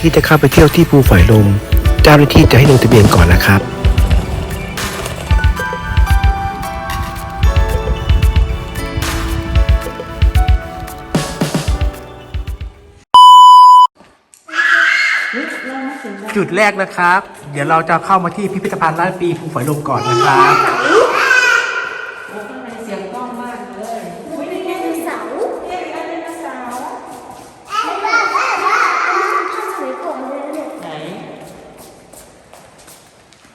ที่จะเข้าไปเที่ยวที่ภูฝอยลม เจ้าหน้าที่จะให้ลงทะเบียนก่อนนะครับจุดแรกนะครับ เดี๋ยวเราจะเข้ามาที่พิพิธภัณฑ์ล้านปีภูฝอยลมก่อนนะครับ เสียงกล้องมากเลย อุ้ยไดโนเสาร์ เฮ้ยไดโนเสาร์ ไอ้บ้าบ้าบ้าอันนี้มันท่าสมัยก่อนเลยนะเนี่ย ไหน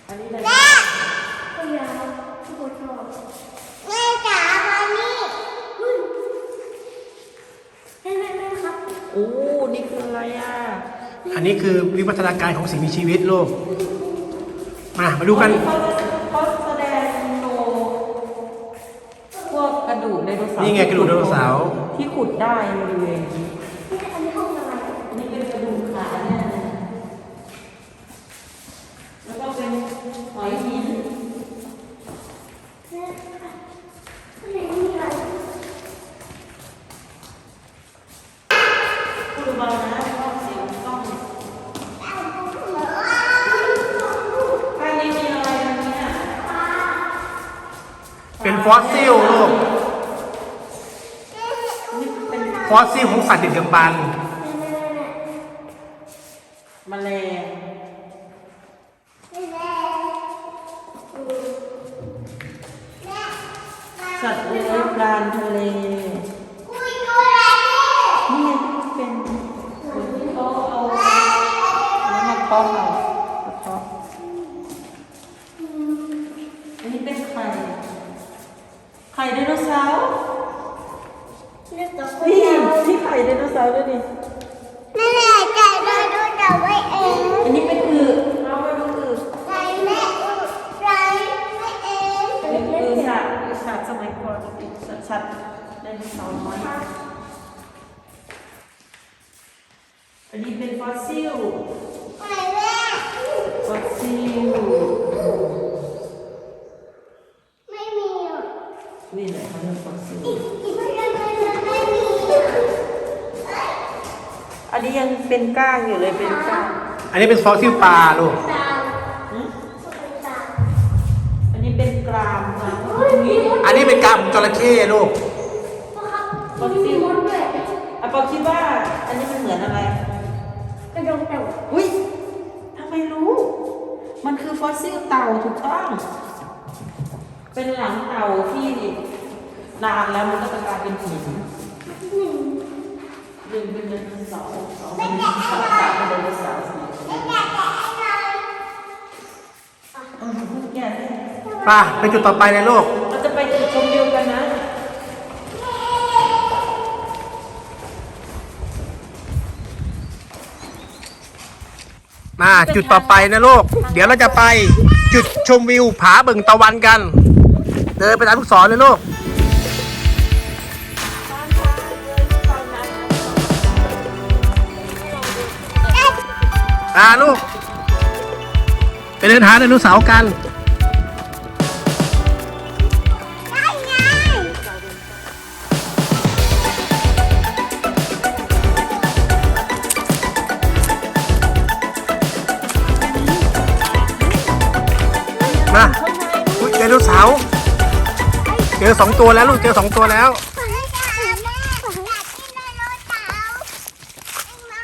อันนี้เลย ก็ยาวทุกคนชอบแม่จ๋ามานี่อุ้ยแม่แม่แม่ครับ โอ้ นี่คืออะไรอะ อันนี้คือ วิวัฒนาการของสิ่งมีชีวิตลูกมามาดูกัน เขาเขาแสดงโนพวกกระดูกไดโนเสาร์นี่ไงกระดูกไดโนเสาร์ ที่ขุดได้บริเวณนี้นี่ เป็นฟอสซิลลูกนี่เป็นฟอสซิลของสัตว์ดึกดำบรรพ์แมลงสัตว์เลื้อยคลานทะเล เป็นฟอสซิลไก่แม่ฟอสซิลไม่มีอะนี่แหละเขาเรียกฟอสซิลอีกไม่ได้ไม่ได้ไม่มีอะอันนี้ยังเป็นก้างอยู่เลยเป็นก้าง อันนี้เป็นฟอสซิลปลาลูกตามหืมสุดตามอันนี้เป็นกรามนะอันนี้เป็นกรามของจระเข้ลูกพ่อครับมันมีมดด้วยอะปอคิดว่าอันนี้มันเหมือนอะไร กระดงเต่าอุ้ยทำไมรู้ มันคือฟอสซิลเต่าถูกต้อง เป็นหลังเต่าที่นานแล้วมันก็จะกลายเป็นหินหนึ่งหนึ่งเป็นไดโนเสาร์สองเป็นสัตว์สามเป็นไดโนเสาร์สี่ไม่ะไปไปจุดต่อไปเลยลูกเราจะไปจุดชมวิว จุดต่อไปนะลูก เดี๋ยวเราจะไปจุดชมวิวผาเบิ่งตะวันกัน เดินไปตามลูกศรเลยลูก อ่าลูก ไปเดินหาไดโนเสาร์กัน สองตัวแล้วลูกเจอสองตัวแล้วขอให้แกะแม่ขอให้อยากกินไดโนเสาร์ได้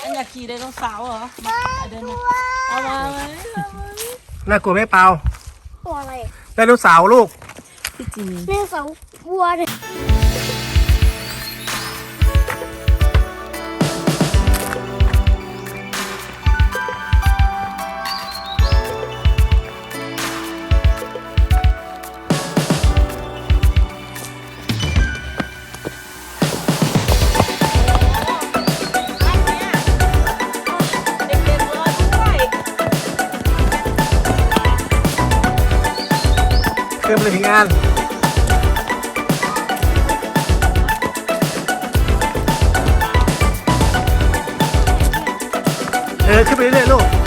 ไหมอยากขี่ไดโนเสาร์เหรอน่ากลัวเอามาไหมน่ากลัวไหมเปล่าตัวอะไรไดโนเสาร์ลูกพี่จีนไดโนเสาร์กลัวเลย เครื่องเลยถึงงานเออขึ้นไปเรื่อยๆลูก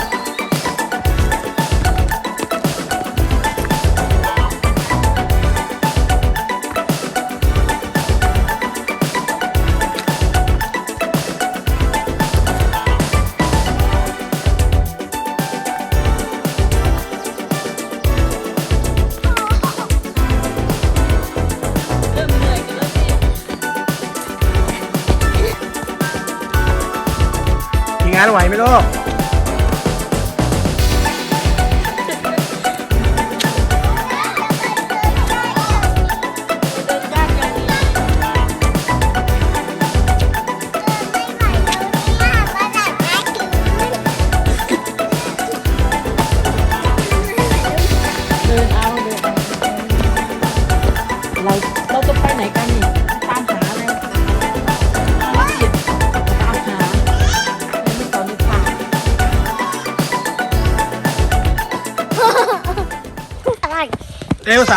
งา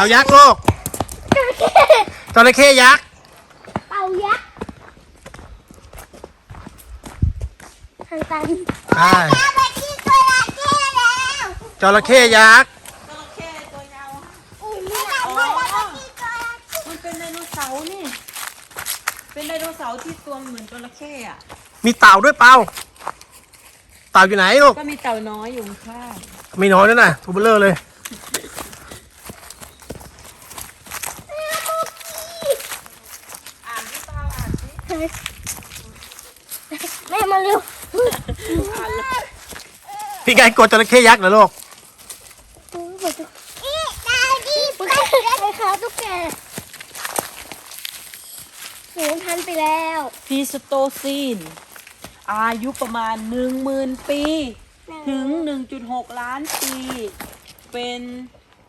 าวยักษ์ลูกจระเข้ยักษ์เป่ายักษ์ทางตันใช่ไปที่ตัวละเท่แล้วจระเข้ยักษ์ จระเข้ตัวยาวอุ้ยไม่ได้ไม่ได้ที่ตัวละมันเป็นไดโนเสาร์นี่ เป็นไดโนเสาร์ที่ตัวเหมือนจระเข้อะมีเต่าด้วยเปล่าเต่าอยู่ไหนลูก ก็มีเต่าน้อยอยู่ข้างมีน้อยด้วยนะทูเบลเลอร์เลย อ่านที่เปล่าอ่านสิ แม่มาเร็วอ่านเลยพี่ไก่กดจระเข้ยักษ์เหรอลูกอีดาดีไปเลยค่ะตุ๊กแกหนูทันไปแล้วพีสโตซีน อายุประมาณ 10,000 ปี ถึง 1.6 ล้านปี เป็น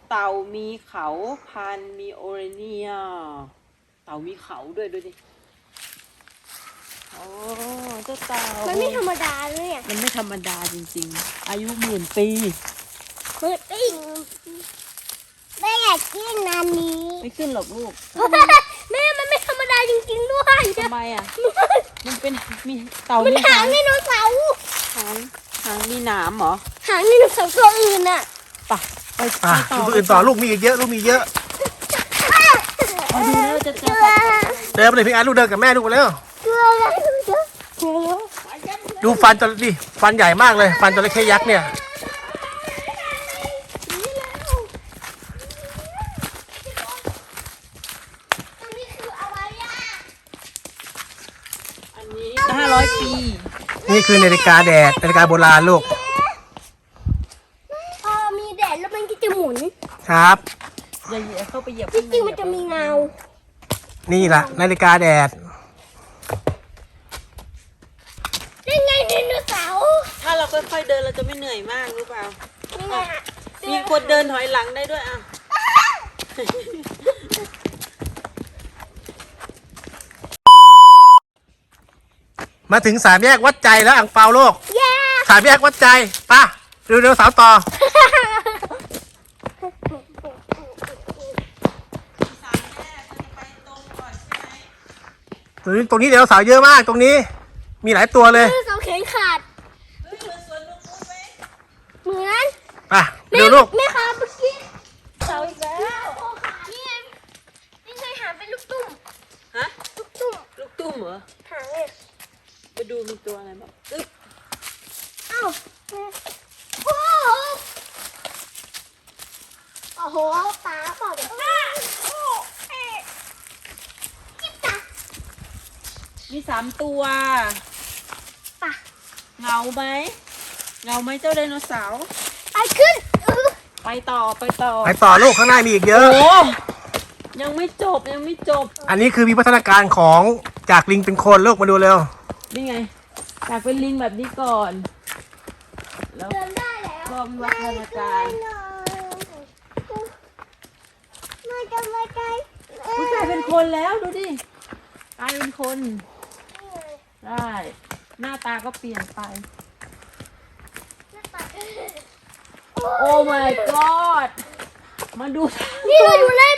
เต่ามีเขาพันธุ์มีโอเรเนีย เต่ามีเขาด้วยดูดิ โอ้เจ้าเต่ามันไม่ธรรมดาเลยอะมันไม่ธรรมดาจริงๆ อายุหมื่นปีเฮ้ยแม่อยากกินอันนี้ไม่ขึ้นหรอกลูกแม่มันไม่ธรรมดาจริงๆด้วยทำไมอะ มันเป็นมีเต่ามันมีหาหางงไดโนเสาร์หางหางมีหนามเหรอหางไดโนเสาร์ตัวอื่นอะไปไปอะไปต่อตัวอื่นต่อลูกมีอีกเยอะลูกมีเยอะ เอาดูแล้วจะเจเกอลือเดินไปเลยพี่อาร์ตลูกเดินกับแม่ลูกไปเร็ว เกลืออะไรเกลือเกลือดูฟันจระดิฟันใหญ่มากเลย ฟันจระเข้ยักษ์เนี่ยอันนี้คืออะไรอะอันนี้ห้าร้อยปีนี่คือนาฬิกาแดดนาฬิกาโบราณลูก พอมีแดดแล้วมันก็จะหมุน ครับ อย่าเหยียบเข้าไปเหยียบจริงๆมันจะมีเงา นี่แหละนาฬิกาแดด นี่ไงไดโนเสาร์ ถ้าเรา ค่อยๆเดินเราจะไม่เหนื่อยมากรู้เปล่านี่ไงฮะมีคนเดินถอยหลังได้ด้วยอะ มาถึงสามแยกวัดใจแล้วอ่างเปาโลกแย่สามแยกวัดใจไป่ะดูเร็วสาวต่อ ตรงนี้ตรงนี้เดี๋ยวสาวเยอะมากตรงนี้ มีหลายตัวเลย เร็วลูกแม่ครับเมื่อกี้เสาอีกแล้วนี่ไงนี่ไงหางเป็นลูกตุ้มฮะลูกตุ้มลูกตุ้มเหรอหางเนี่ยไปดูมีตัวอะไรบ้างอึ๊บเอ้าโอ้โหโอ้โหป้าบอกเดี๋ยวโอ้เอ๊ะจิ๊บตามีสามตัวป่ะเงาไหมเงาไหมเจ้าไดโนเสาร์ไปขึ้นเออ ไปต่อไปต่อไปต่อลูกข้างหน้ามีอีกเยโอ้อะโหยังไม่จบยังไม่จบอันนี้คือวิวัฒนาการของจากลิงเป็นคนลูกมาดูเร็ว นี่ไงอยากเป็นลิงแบบนี้ก่อน แล้วเดินได้แล้วก็วิวัฒนาการมาจะมาใจผู้ชายเป็นคนแล้วดูดิกลายเป็นคน ได้ หน้าตาก็เปลี่ยนไป โอ้ my god มาดู นี่เราอยู่เล่น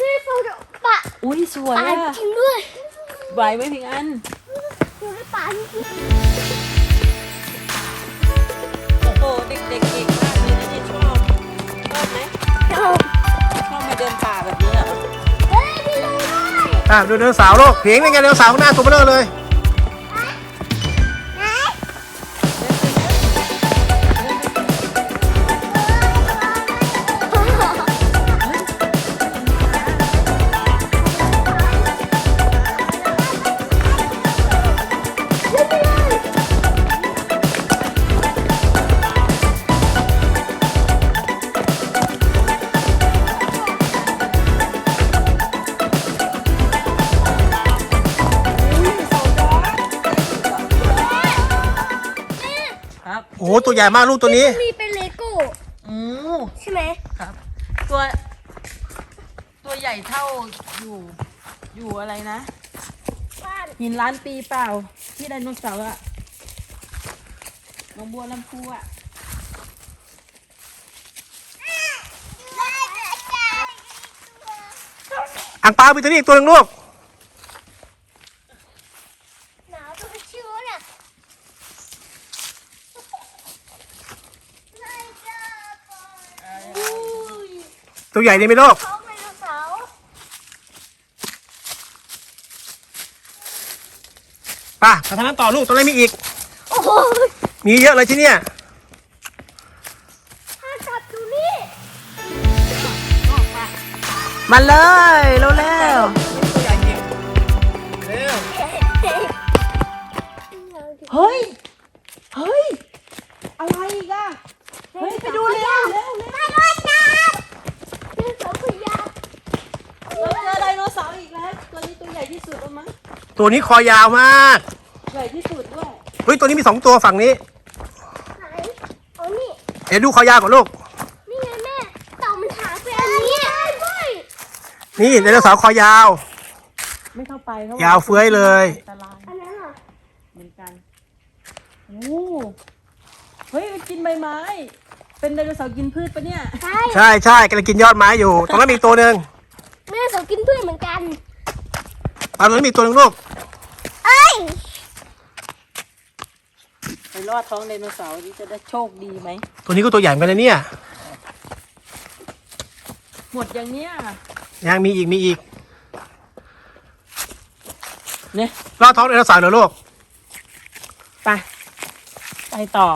นี่เราดูปะอุ้ยสวยปะะจริงด้วยไหวไหมพิงอันอยู่ในป่าจริงโอ้โหเด็กๆเก่งมากเลยนะเนี่ชอบชอบไหมชอบชอบมาเดินป่าแบบนี้เหรอเฮ้ยพี่ลุงด้วยอะดูเดินสาวโลกเพียงเป็นไงเดินสาวหน้าตัวเบลอเลย ครับ โอ้โหตัวใหญ่มากลูกตัวนี้ มีเป็นเลโก้อืมใช่ไหมครับ ตัว ตัวใหญ่เท่าอยู่ อยู่อะไรนะ บ้านหินล้านปีเปล่า ที่ไดโนเสาร์อะหนองบัวลำพูอะอ่างเปามีตัวนี้อีกตัวหนึงลูก หนาวตัวชิวเนี่ย ตัวใหญ่ดีไหมลูกเขาไดโนเสาร์ไป่ะไปทางนั้นต่อลูกตัวไหนมีอีก โอ้โหมีเยอะเลยที่เนี่ย ถ้าจับดูนี่มาเลยเร็วเตัวนี้คอยาวมาก ใหญ่ที่สุดด้วยเฮ้ยตัวนี้มีสองตัวฝั่งนี้ ไหนเอานี่ เดี๋ยวดูคอยาวก่อนลูก นี่ไงแม่ เต่ามันหายไปอันนี้ด้วยนี่ไดโนเสาร์คอยาว ไม่เข้าไปเขายาวเฟื้อยเลย อันตรายอันนั้นเหรอเหมือนกันโอ้เฮ้ยมันกินใบไม้ เป็นไดโนเสาร์กินพืชปะเนี่ย ใช่ใช่ใช่กำลังกินยอดไม้อยู่ ตรงนั้นมีอีกตัวหนึ่งแม่สาวกินพืชเหมือนกัน เอาตรงนั้นมีอีกตัวหนึ่งลูกเอ้ยไปรอดท้องไดโนเสาร์นี้จะได้โชคดีไหม ตัวนี้ก็ตัวใหญ่เหมือนกันนะเนี่ยหมดอย่างเนี้ย ยังมีอีกมีอีกเนี่ยรอดท้องไดโนเสาร์เหรอลูก ไป ไปต่อ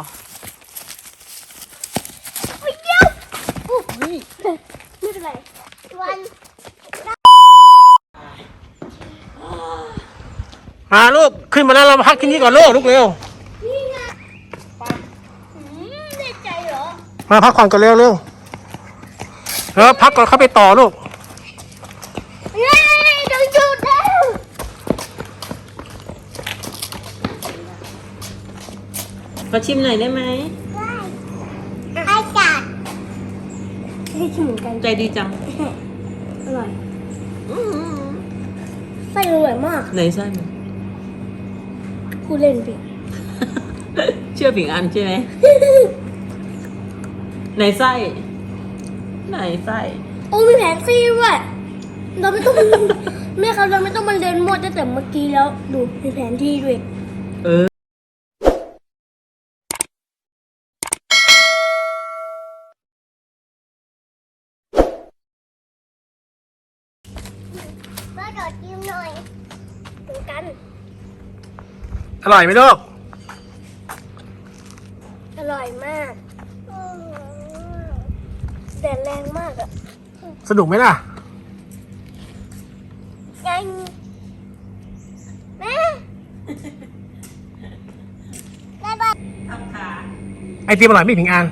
ไปเดี๋ยวอุ๊ย เฮ้ย ไม่เป็นไรวัน มาลูกขึ้นมาแล้วเราพักที่นี่ก่อนลูกลูกเร็วนี่ไงอืมได้ใจเหรอมาพักผ่อนก่อนเร็วเร็วเออพักก่อนเข้าไปต่อลูกเย้เดี๋ยวหยุดแล้วขอชิมหน่อยได้ไหมไอ้จัดให้ชิมเหมือนกันใจดีจัง อร่อยไส้อร่อยมากไหนไส้มัน พูดเล่นไปเชื่อผิงอันใช่ไหม ไหนไส้ไหนไส้โอ้มีแผนซีด้วยเราไม่ต้อง แม่ครับเราไม่ต้องมาเรียนหมดตั้งแต่เมื่อกี้แล้ว ดูมีแผนที่ด้วย เออ มาดอดยิ้มหน่อยเหมือนกัน อร่อยไหมลูก อร่อยมาก แดดแรงมากอะสนุกไหมล่ะ ยังแม่บ๊ายบาย ทำขา ไอติมอร่อยไหม่ผิงอัน